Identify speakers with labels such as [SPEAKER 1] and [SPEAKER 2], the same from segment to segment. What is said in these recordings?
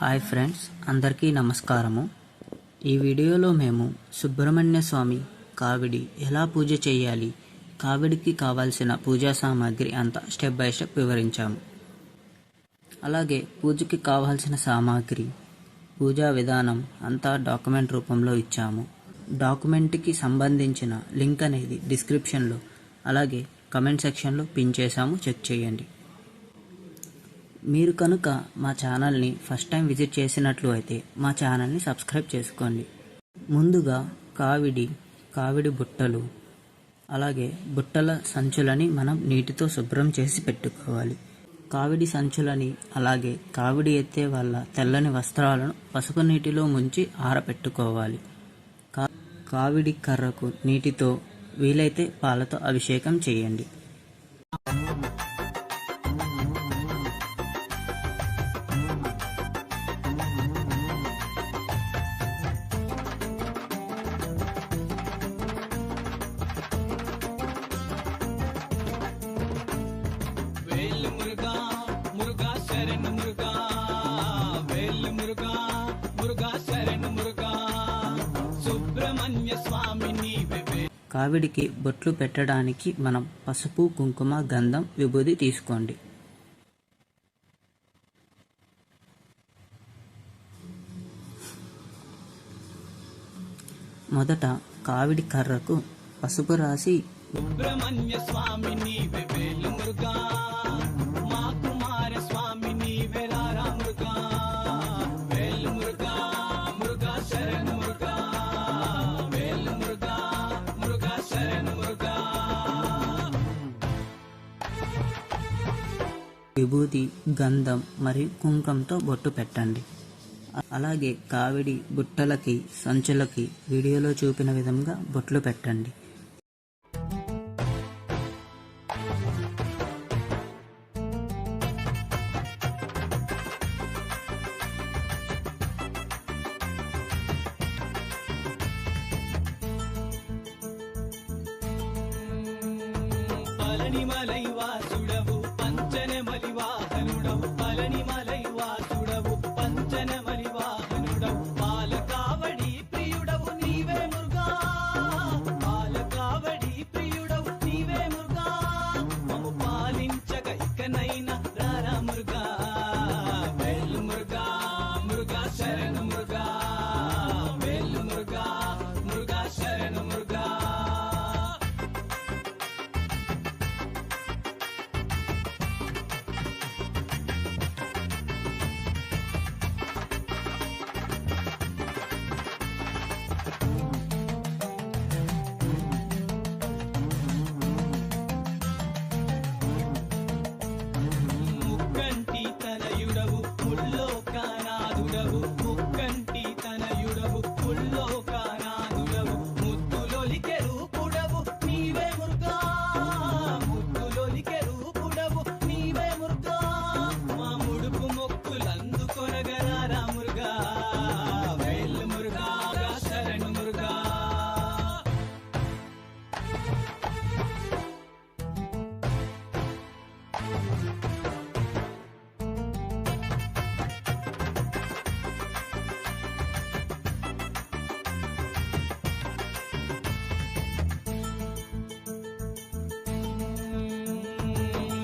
[SPEAKER 1] Hi friends అందరికీ నమస్కారము. ఈ వీడియోలో మేము సుబ్రహ్మణ్య స్వామి కావిడి ఎలా పూజ చేయాలి కావిడికి కావాల్సిన పూజా సామాగ్రి అంతా స్టెప్ బై స్టెప్ వివరించాము. అలాగే పూజకి కావాల్సిన సామాగ్రి పూజా విధానం అంతా డాక్యుమెంట్ రూపంలో ఇచ్చాము. డాక్యుమెంట్కి సంబంధించిన లింక్ అనేది డిస్క్రిప్షన్లో అలాగే కమెంట్ సెక్షన్లో పిన్ చేసాము చెక్ చేయండి. మీరు కనుక మా ఛానల్ని ఫస్ట్ టైం విజిట్ చేసినట్లు అయితే మా ఛానల్ని సబ్స్క్రైబ్ చేసుకోండి. ముందుగా కావిడి కావిడి బుట్టలు అలాగే బుట్టల సంచులని మనం నీటితో శుభ్రం చేసి పెట్టుకోవాలి. కావిడి సంచులని అలాగే కావిడి ఎత్తే వాళ్ళ తెల్లని వస్త్రాలను పసుపు నీటిలో ముంచి ఆరపెట్టుకోవాలి. కా కావిడి కర్రకు నీటితో వీలైతే పాలతో అభిషేకం చేయండి.
[SPEAKER 2] శరణు మురుగా మురుగా మురుగా శరణు మురుగా సుబ్రహ్మణ్య
[SPEAKER 1] కావిడికి బొట్లు పెట్టడానికి మనం పసుపు కుంకుమ గంధం విభూది తీసుకోండి. మొదట కావిడి కర్రకు పసుపు రాసి
[SPEAKER 2] సుబ్రహ్మణ్య మురుగా
[SPEAKER 1] విభూతి గంధం మరియు కుంకంతో బొట్టు పెట్టండి. అలాగే కావిడి బుట్టలకి సంచులకి వీడియోలో చూపిన విధంగా బొట్లు పెట్టండి.
[SPEAKER 2] పళనిమలై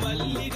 [SPEAKER 2] మల్లి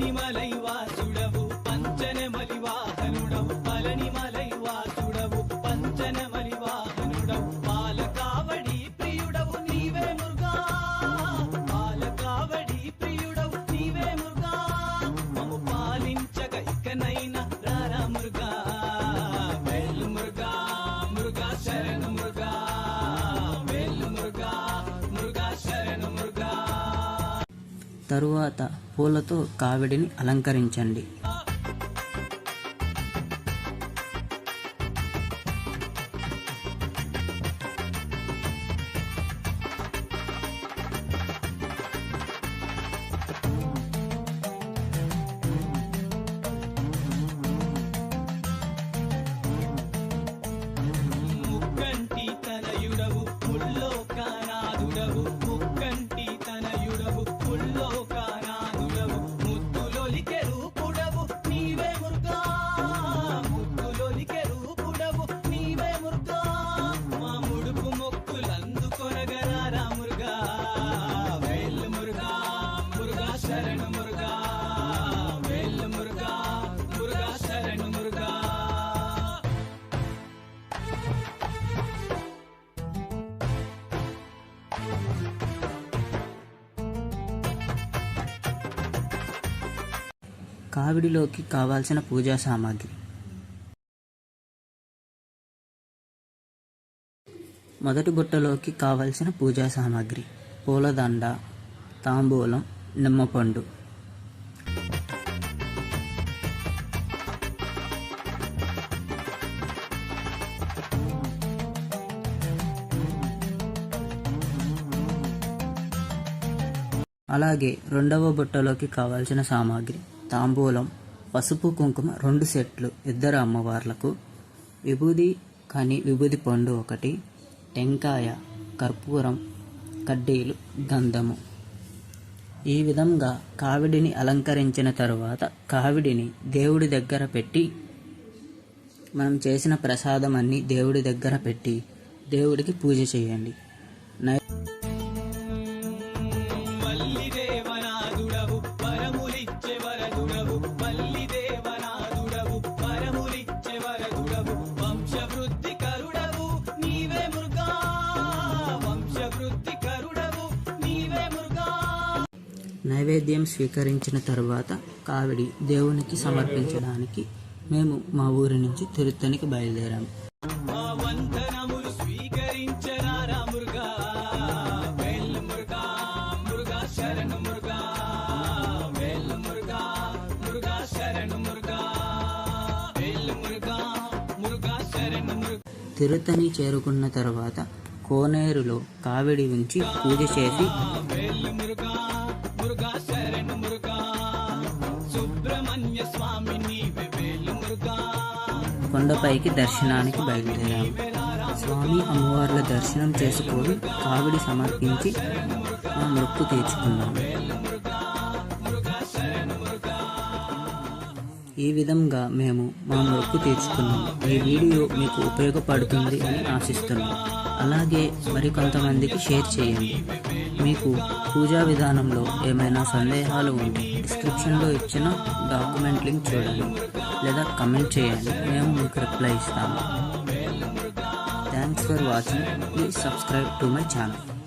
[SPEAKER 2] పళనిమలై వాసుడవు పంచన మలివాహనుడవు పళనిమలై వాసుడవు పంచన మలివాహనుడవు పాలకావడి ప్రియుడవు నీవే మురుగా పాలకావడి ప్రియుడవు నీవే మురుగా. మము పాలించక ఇకనైనా రారా మురుగా వేలు మురుగా మురుగా శరణ మురుగా వేలు మురుగా మురుగా శరణ మురుగా.
[SPEAKER 1] తరువాత పూలతో కావిడిని అలంకరించండి. కావిడిలోకి కావాల్సిన పూజా సామాగ్రి. మొదటి బుట్టలోకి కావలసిన పూజా సామాగ్రి. పూలదండ తాంబూలం నిమ్మపండు అలాగే రెండవ బుట్టలోకి కావాల్సిన సామాగ్రి. తాంబూలం పసుపు కుంకుమ రెండు సెట్లు ఇద్దరు అమ్మవార్లకు విభూది కానీ విభూది పండు ఒకటి టెంకాయ కర్పూరం కడ్డీలు గంధము. ఈ విధంగా కావిడిని అలంకరించిన తరువాత కావిడిని దేవుడి దగ్గర పెట్టి మనం చేసిన ప్రసాదం అన్నీ దేవుడి దగ్గర పెట్టి దేవుడికి పూజ చేయండి. నై నైవేద్యం స్వీకరించిన తర్వాత కావిడి దేవునికి సమర్పించడానికి మేము మా ఊరి నుంచి తిరుత్తనికి బయలుదేరాము తిరుతని చేరుకున్న తర్వాత కోనేరులో కావిడి ఉంచి పూజ చేసి కొండపైకి దర్శనానికి బయలుదేరాము. స్వామి అమ్మవార్ల దర్శనం చేసుకొని కావిడి సమర్పించి మా మొక్కు తీర్చుకున్నాము. ఈ విధంగా మేము మా మొక్కు తీర్చుకున్నాము ఈ వీడియో మీకు ఉపయోగపడుతుంది అని ఆశిస్తున్నాం. అలాగే మరికొంతమందికి షేర్ చేయండి. మీకు పూజా విధానంలో ఏమైనా సందేహాలు ఉంటే డిస్క్రిప్షన్లో ఇచ్చిన డాక్యుమెంట్ లింక్ చూడండి. లేదా కమెంట్ చేయండి. మేము మీకు రిప్లై ఇస్తాము. Thanks for watching. Please subscribe to my channel.